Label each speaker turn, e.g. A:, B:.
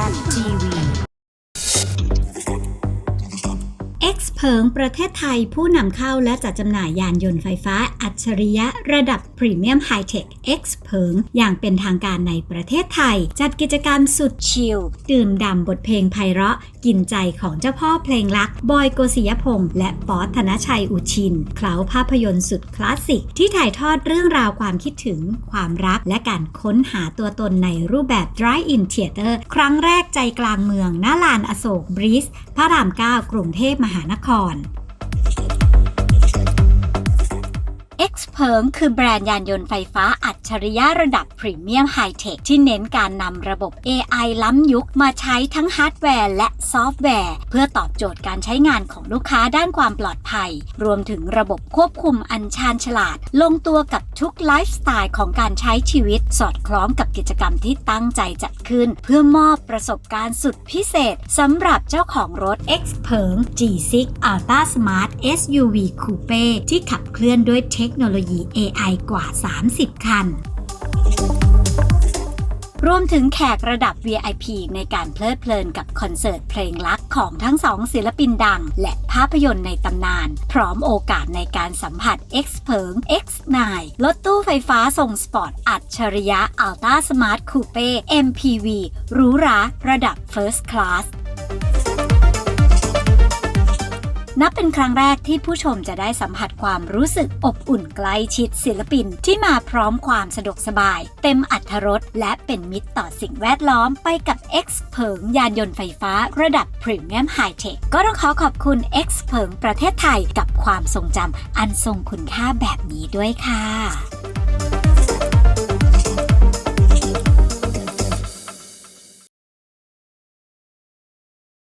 A: ZTV X เพิงประเทศไทยผู้นำเข้าและจัดจำหน่ายยานยนต์ไฟฟ้าอัจฉริยะระดับพรีเมียมไฮเทค X เพิงอย่างเป็นทางการในประเทศไทย จัดกิจกรรมสุดชิลดื่มด่ำบทเพลงไพเราะ กินใจของเจ้าพ่อเพลงรัก บอยโกศิยพงษ์และป๊อตธนชัยอุชินเคล้าภาพยนตร์สุดคลาสสิก ที่ถ่ายทอดเรื่องราวความคิดถึง ความรักและการค้นหาตัวตนในรูปแบบ Drive-in Theater ครั้งแรกใจกลางเมืองหน้าลานอโศกบริสพระราม9กรุงเทพมหานคร X เพิงคือแบรนด์ยานยนต์ไฟฟ้าอัจฉริยะระดับพรีเมียมไฮเทคที่เน้นการนำระบบ AI ล้ำยุคมาใช้ทั้งฮาร์ดแวร์และซอฟต์แวร์ เพื่อตอบโจทย์การใช้งานของลูกค้าด้านความปลอดภัย รวมถึงระบบควบคุมอันชาญฉลาด ลงตัวกับทุกไลฟ์สไตล์ของการใช้ชีวิต สอดคล้องกับกิจกรรมที่ตั้งใจจัดขึ้น เพื่อมอบประสบการณ์สุดพิเศษสำหรับเจ้าของรถ X เพิง G6 Ultra Smart SUV Coupe ที่ขับเคลื่อนด้วยเทคโนโลยีี AI กว่า 30 คัน รวมถึงแขกระดับ VIP ในการเพลิดเพลินกับคอนเสิร์ตเพลงรักของทั้งสองศิลปินดัง และภาพยนตร์ในตำนาน พร้อมโอกาสในการสัมผัส X เพิง X9 รถตู้ไฟฟ้าทรงสปอร์ตอัจฉริยะ Ultra Smart Coupe MPV หรูหราระดับ First Class นับเป็นครั้งแรกที่ผู้ชมจะได้สัมผัสความรู้สึกอบอุ่นใกล้ชิดศิลปินที่มาพร้อมความสะดวกสบาย เต็มอัธรสและเป็นมิตรต่อสิ่งแวดล้อมไปกับ X เพิงยานยนต์ไฟฟ้าระดับพรีเมียมไฮเทคก็ต้องขอขอบคุณ X เพิงประเทศไทยกับความทรงจำอันทรงคุณค่าแบบนี้ด้วยค่ะ